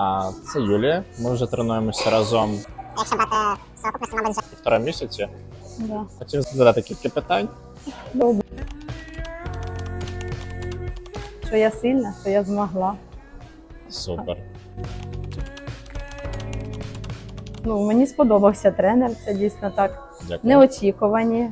А це Юлія. Ми вже тренуємося разом Якщо брати совокупності, мабуть, вже півтора місяці. Да. Хотів задати кілька питань. Добре. Що я сильна, що я змогла. Супер. Ну, мені сподобався тренер, це дійсно так. Дякую. Неочікувані.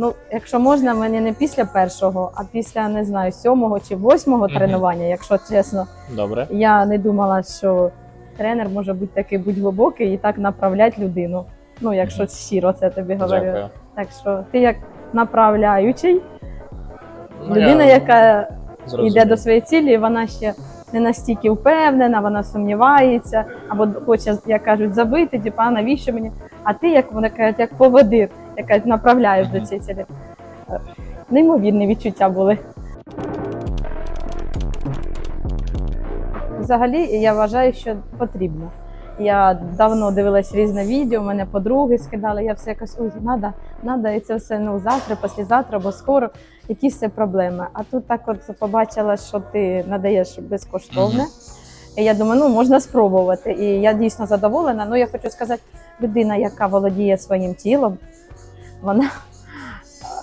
Ну, якщо можна, мені не після першого, а після не знаю, сьомого чи восьмого Мгм. тренування, якщо чесно. Добре. Я не думала, що тренер може бути такий будь глибокий і так направляти людину. Ну, якщо Мгм. щиро це тобі говорю. Дякую. Так що ти як направляючий, Ну, людина, я яка зрозумів. йде до своєї цілі, вона ще не настільки впевнена, вона сумнівається, або хоче, як кажуть, забити, типу, а навіщо мені? А ти як вона каже, як поводир, яка направляєш до цієї цілі. Е, Неймовірні відчуття були. Взагалі, я вважаю, що потрібно. Я давно дивилась різне відео, мене подруги скидали, я все якось ой, надо, надо, і це все ну завтра, післязавтра, бо скоро якісь це проблеми. А тут так от побачила, що ти надаєш безкоштовне. І я думаю, ну можна спробувати. І я дійсно задоволена. Ну я хочу сказати, людина, яка володіє своїм тілом, вона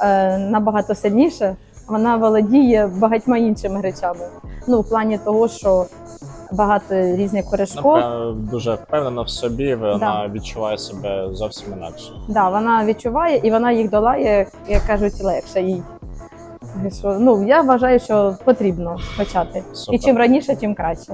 е, набагато сильніше, вона володіє багатьма іншими речами. Ну, в плані того, що багато різних корешков. Напевно, дуже впевнена в собі, вона відчуває себе зовсім інакше. Да, вона відчуває і вона їх долає, як кажуть, легше їй. Що, Ну, я вважаю, що потрібно почати. Супер. І чим раніше, тим краще.